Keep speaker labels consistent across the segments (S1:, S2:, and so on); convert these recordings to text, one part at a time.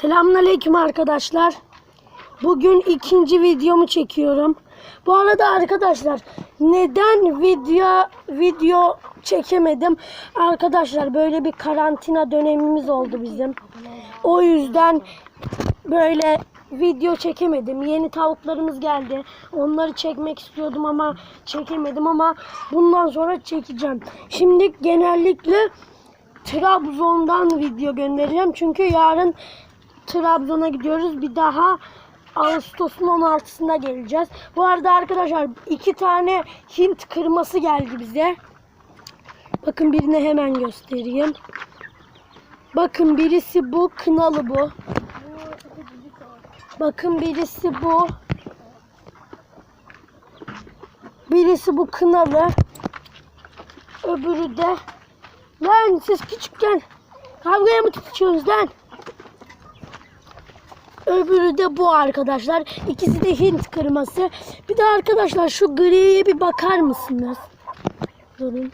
S1: Selamünaleyküm arkadaşlar. Bugün ikinci videomu çekiyorum. Bu arada arkadaşlar neden video video çekemedim? Arkadaşlar böyle bir karantina dönemimiz oldu bizim. O yüzden böyle video çekemedim. Yeni tavuklarımız geldi. Onları çekmek istiyordum ama çekemedim ama bundan sonra çekeceğim. Şimdi genellikle Trabzon'dan video göndereceğim. Çünkü yarın Trabzon'a gidiyoruz. Bir daha Ağustos'un 16'sında geleceğiz. Bu arada arkadaşlar iki tane Hint kırması geldi bize. Bakın birini hemen göstereyim. Bakın birisi bu, kınalı bu. Bakın birisi bu. Birisi bu kınalı. Öbürü de Lan siz küçükken kavgaya mı tutuşuyorsunuz lan? Öbürü de bu arkadaşlar. İkisi de Hint kırması. Bir de arkadaşlar şu griye bir bakar mısınız? Durun.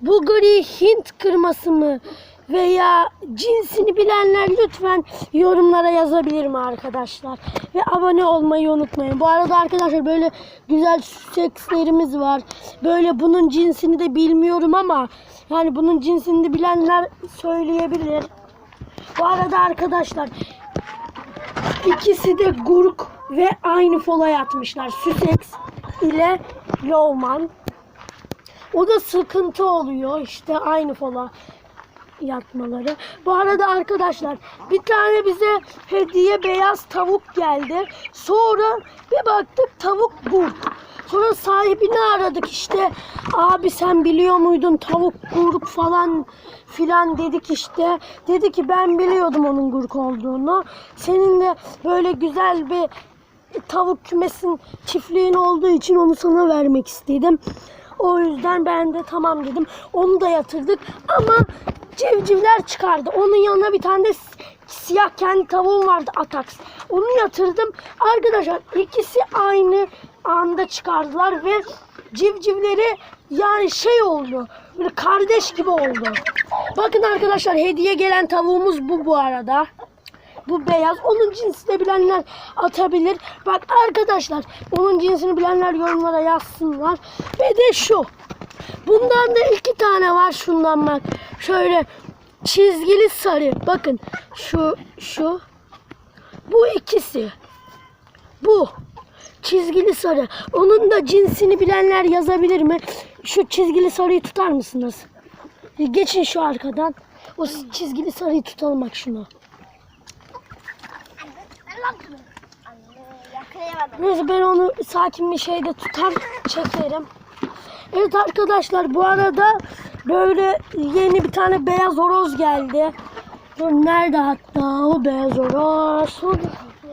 S1: Bu gri Hint kırması mı? Veya cinsini bilenler lütfen yorumlara yazabilir mi arkadaşlar? Ve abone olmayı unutmayın. Bu arada arkadaşlar böyle güzel sekslerimiz var. Böyle bunun cinsini de bilmiyorum ama yani bunun cinsini de bilenler söyleyebilir. Bu arada arkadaşlar ikisi de gurk ve aynı fola yatmışlar. Sussex ile Lowman. O da sıkıntı oluyor işte aynı fola yatmaları. Bu arada arkadaşlar bir tane bize hediye beyaz tavuk geldi. Sonra bir baktık tavuk gurk. Sonra sahibini aradık işte. Abi sen biliyor muydun tavuk gurk falan filan dedik işte. Dedi ki ben biliyordum onun gurk olduğunu. Senin de böyle güzel bir tavuk kümesin çiftliğin olduğu için onu sana vermek istedim. O yüzden ben de tamam dedim. Onu da yatırdık ama civcivler çıkardı. Onun yanına bir tane de siyah kendi tavuğum vardı Atax. Onu yatırdım. Arkadaşlar ikisi aynı anda çıkardılar ve civcivleri yani şey oldu. Böyle kardeş gibi oldu. Bakın arkadaşlar hediye gelen tavuğumuz bu bu arada. Bu beyaz. Onun cinsini bilenler atabilir. Bak arkadaşlar onun cinsini bilenler yorumlara yazsınlar. Ve de şu. Bundan da iki tane var şundan bak. Şöyle çizgili sarı. Bakın şu şu. Bu ikisi. Bu. Çizgili sarı. Onun da cinsini bilenler yazabilir mi? Şu çizgili sarıyı tutar mısınız? Geçin şu arkadan. O çizgili sarıyı tutalım bak şunu. Neyse ben onu sakin bir şeyde tutar çekerim. Evet arkadaşlar bu arada böyle yeni bir tane beyaz horoz geldi. Nerede hatta o beyaz horoz?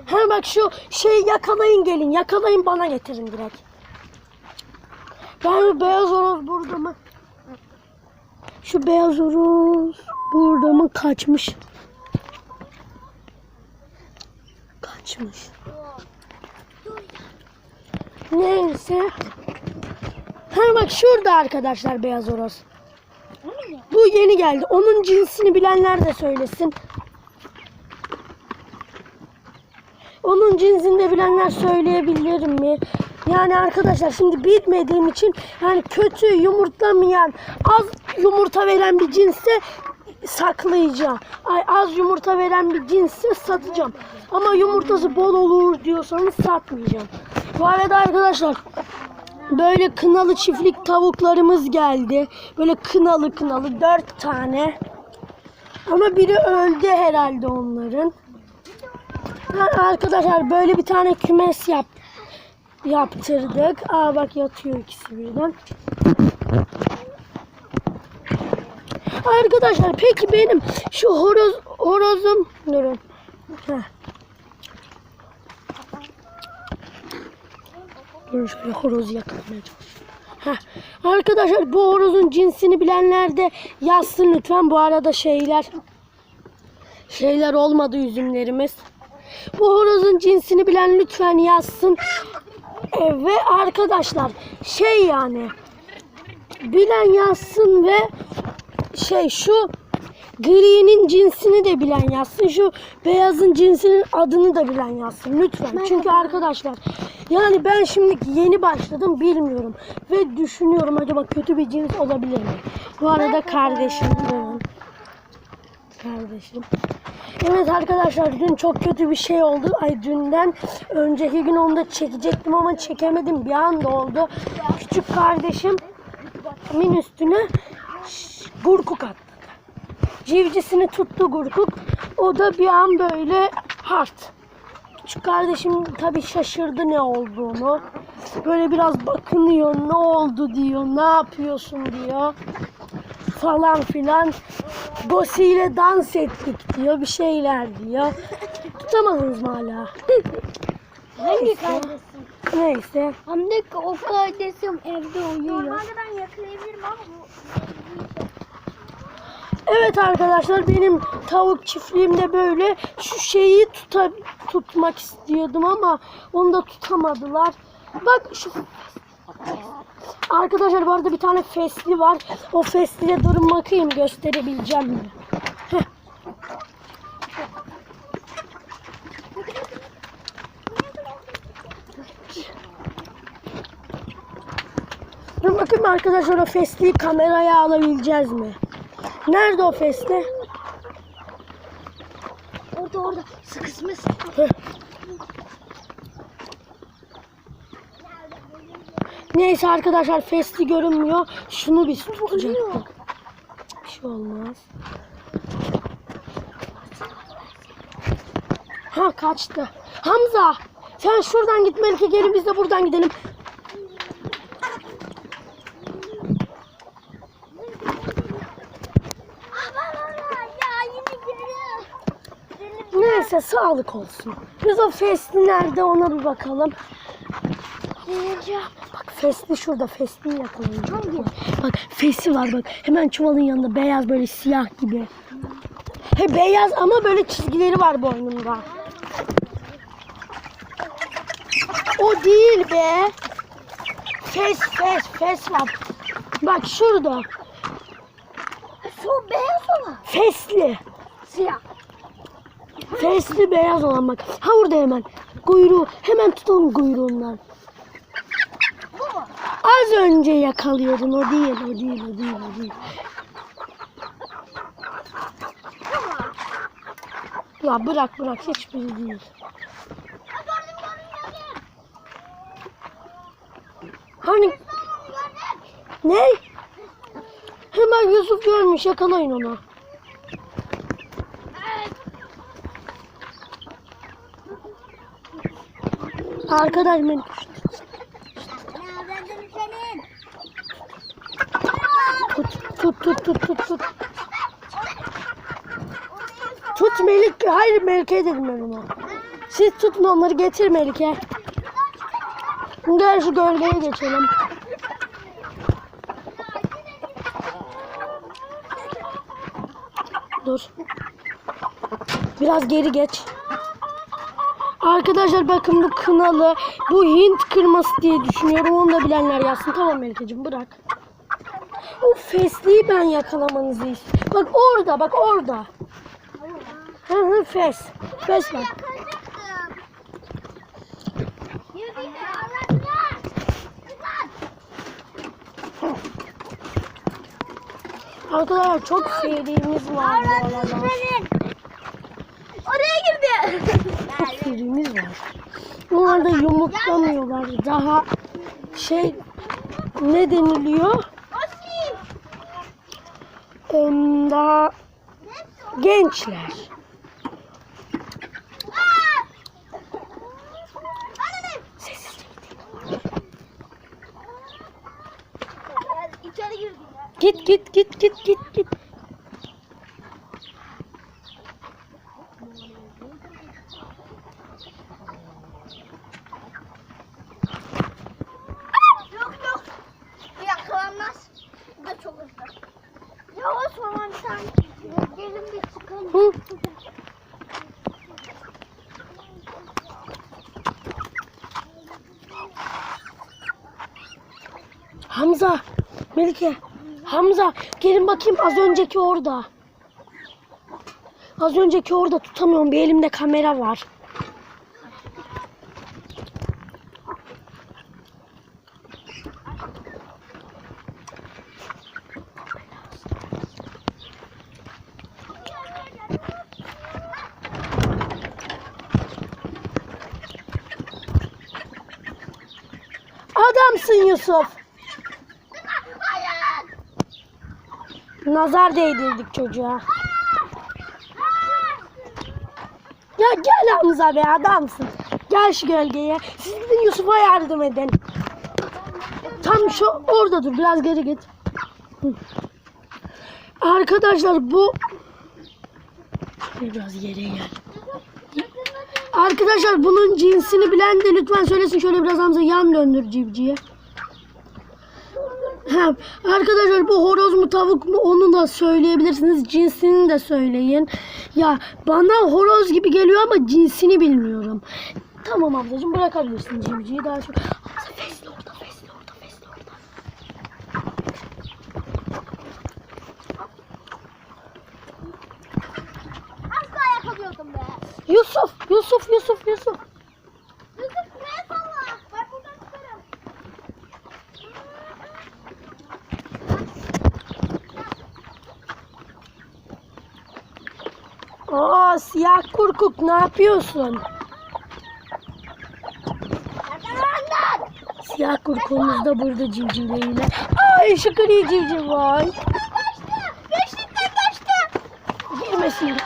S1: Ha bak şu şey yakalayın gelin yakalayın bana getirin direkt. Ben beyaz horoz burada mı? Şu beyaz horoz burada mı kaçmış? Kaçmış. Neyse. Ha bak şurada arkadaşlar beyaz horoz. Bu yeni geldi. Onun cinsini bilenler de söylesin. Onun cinsini de bilenler söyleyebilir mi? Yani arkadaşlar şimdi bilmediğim için yani kötü yumurtlamayan az yumurta veren bir cinse saklayacağım. Ay az yumurta veren bir cinse satacağım. Ama yumurtası bol olur diyorsanız satmayacağım. Bu arada arkadaşlar böyle kınalı çiftlik tavuklarımız geldi. Böyle kınalı kınalı dört tane. Ama biri öldü herhalde onların. Arkadaşlar böyle bir tane kümes yap yaptırdık. Aa bak yatıyor ikisi birden. Arkadaşlar peki benim şu horoz horozum durun. Heh. Dur şöyle horozu yakalamaya çalışıyorum. Heh. Arkadaşlar bu horozun cinsini bilenler de yazsın lütfen. Bu arada şeyler şeyler olmadı üzümlerimiz. Bu horozun cinsini bilen lütfen yazsın. E, ve arkadaşlar şey yani bilen yazsın ve şey şu gri'nin cinsini de bilen yazsın. Şu beyazın cinsinin adını da bilen yazsın lütfen. Çünkü arkadaşlar yani ben şimdi yeni başladım bilmiyorum. Ve düşünüyorum acaba kötü bir cins olabilir mi? Bu arada kardeşim. evet. Kardeşim. Evet arkadaşlar dün çok kötü bir şey oldu. Ay dünden önceki gün onu da çekecektim ama çekemedim. Bir anda oldu. Küçük kardeşim min üstüne gurkuk attı. Civcisini tuttu gurkuk. O da bir an böyle hart. Küçük kardeşim tabii şaşırdı ne olduğunu. Böyle biraz bakınıyor ne oldu diyor. Ne yapıyorsun diyor. Falan filan. Bosi ile dans ettik diyor. Bir şeyler diyor. Tutamadınız mı hala?
S2: Hangi kardeşim?
S1: Neyse.
S2: Hamdi o kardeşim evde uyuyor.
S3: Normalde ben yakalayabilirim ama bu
S1: Evet arkadaşlar benim tavuk çiftliğimde böyle şu şeyi tuta, tutmak istiyordum ama onu da tutamadılar. Bak şu Arkadaşlar bu arada bir tane fesli var. O fesliye durun bakayım gösterebileceğim mi? Dur bakayım arkadaşlar o fesliyi kameraya alabileceğiz mi? Nerede o fesli?
S2: Orada orada sıkışmış.
S1: Neyse arkadaşlar fesli görünmüyor. Şunu biz tutacaktık. Bir şey olmaz. Ha kaçtı. Hamza sen şuradan git Melike gelin biz de buradan gidelim. Neyse sağlık olsun. Biz o fesli nerede ona bir bakalım. Bak fesli şurada fesli yakalayacağım. Bak fesi var bak. Hemen çuvalın yanında beyaz böyle siyah gibi. He beyaz ama böyle çizgileri var boynunda. O değil be. Fes fes fes var. Bak şurada.
S3: Şu beyaz olan.
S1: Fesli.
S3: Siyah.
S1: Fesli beyaz olan bak. Ha orada hemen. Kuyruğu. Hemen tutalım kuyruğundan. Az önce yakalıyordun. O değil, o değil, o değil, o değil. Ya bırak bırak hiçbiri değil. Hani ne? Hemen Yusuf görmüş yakalayın onu. Arkadaş beni
S3: Ya ben de senin.
S1: Tut tut tut tut tut tut. Tut Melik. Hayır Melike dedim ben ona. Siz tutun onları getir Melike. Gel şu gölgeye geçelim. Dur. Biraz geri geç. Arkadaşlar bakın bu kınalı. Bu Hint kırması diye düşünüyorum. Onu da bilenler yazsın. Tamam Melike'cim bırak. O fesliği ben yakalamanızı istiyorum. Bak orada bak orada. Hı hı fes. Fes bak. Arkadaşlar çok serimiz var bu aralar.
S3: Oraya girdi.
S1: Çok serimiz var. Bunlar da yumurtlamıyorlar. Daha şey ne deniliyor? Daha gençler. Git git git git git git.
S3: Yok yok. Bu yakalanmaz. Bu da çok hızlı. Yavaş falan bir tane. Gelin bir çıkalım.
S1: Hı. Melike, Hamza gelin bakayım az önceki orada. Az önceki orada tutamıyorum. Bir elimde kamera var. Adamsın Yusuf.
S3: Hayır.
S1: Nazar değdirdik çocuğa. Ya gel Hamza be adamsın. Gel şu gölgeye. Siz gidin Yusuf'a yardım edin. Tam şu orada dur biraz geri git. Arkadaşlar bu biraz yere gel. Arkadaşlar bunun cinsini bilen de lütfen söylesin. Şöyle biraz Hamza yan döndür civciye. Ha, arkadaşlar bu horoz mu tavuk mu onu da söyleyebilirsiniz. Cinsini de söyleyin. Ya bana horoz gibi geliyor ama cinsini bilmiyorum. Tamam ablacığım bırakabilirsin civciyi daha çok. Hamza fesle orada fesle orada fesle orada.
S3: Az daha yakalıyordum be.
S1: Yusuf Yusuf Yusuf. Yusuf
S3: ne salla? Bak buradan çıkarım.
S1: Siyah kurkuk ne yapıyorsun? Siyah kurkuğumuz da burada civcivleriyle. Ay şu gri civciv var.
S3: Kaçtı. Beşikten kaçtı.
S1: Girmesin.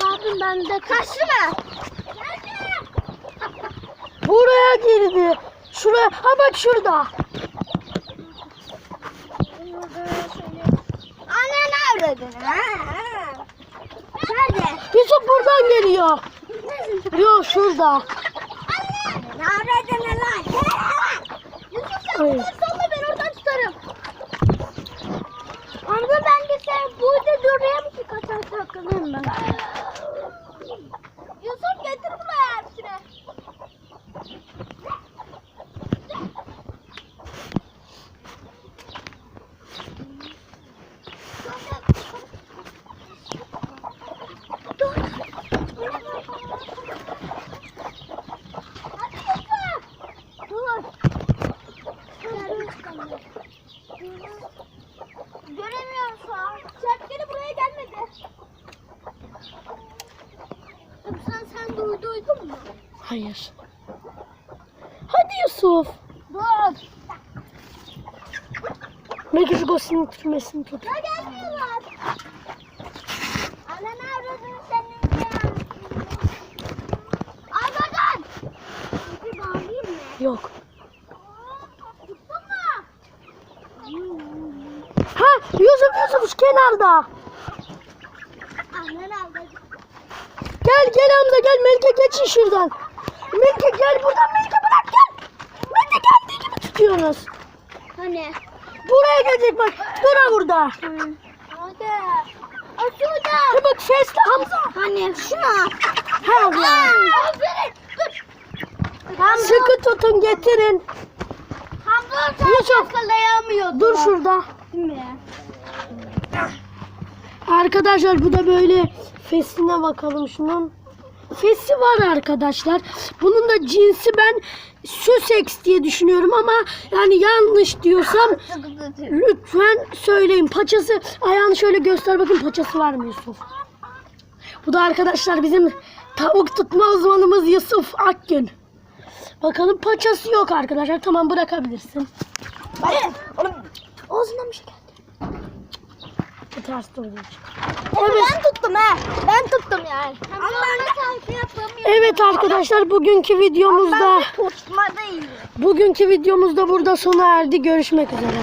S3: Kaldım ben de. Kaçtı mı?
S1: Buraya girdi. Şuraya. Ha bak şurada.
S3: Anne nerede? Nerede?
S1: Yusuf buradan geliyor. Yok şurada.
S3: Nerede lan? Yusuf sen
S1: Hayır.
S3: buradan salla ben oradan tutarım. Amca ben de sen burada durayım ki kaçar takılayım ben. Yusuf getir buraya hepsini. Dur. Hadi Yusuf. Dur. Göremiyorum şu an. Şarkıları buraya gelmedi. Sen sen duy, duydun mu?
S1: Hayır. Hadi Yusuf.
S3: Dur.
S1: Belki şu gosinin türmesini tut.
S3: Ya gelmiyorlar. Anne neredesin senin ya? Anladan. Bir bağlayayım mı?
S1: Yok. Ha Yusuf Yusuf kenarda.
S3: Nerede?
S1: Gel gel Hamza gel Melike geçin şuradan. Melike gel buradan Melike bırak gel. Melike geldiği gibi tutuyorsunuz.
S3: Hani?
S1: Buraya gelecek bak. Dura burada.
S3: Hadi. O şurada.
S1: Ha bak fesle Hamza.
S3: Hani şuna.
S1: Ha abla.
S3: Aferin. Dur. Hamza.
S1: Sıkı tutun getirin.
S3: Hamza sen yakalayamıyordu.
S1: Dur şurada.
S3: Değil mi?
S1: Arkadaşlar bu da böyle fesine bakalım şunun. Fesi var arkadaşlar. Bunun da cinsi ben Sussex diye düşünüyorum ama yani yanlış diyorsam lütfen söyleyin. Paçası ayağını şöyle göster bakın paçası var mı Yusuf? Bu da arkadaşlar bizim tavuk tutma uzmanımız Yusuf Akgün. Bakalım paçası yok arkadaşlar. Tamam bırakabilirsin.
S3: Oğlum. Ağzından bir şey geldi.
S1: Bu ters durdu.
S3: Evet. Ben tuttum ha. Ben tuttum yani. Ama ben de takip yapamıyorum.
S1: Evet arkadaşlar bugünkü videomuzda
S3: tutma değil.
S1: bugünkü videomuzda burada sona erdi. Görüşmek üzere.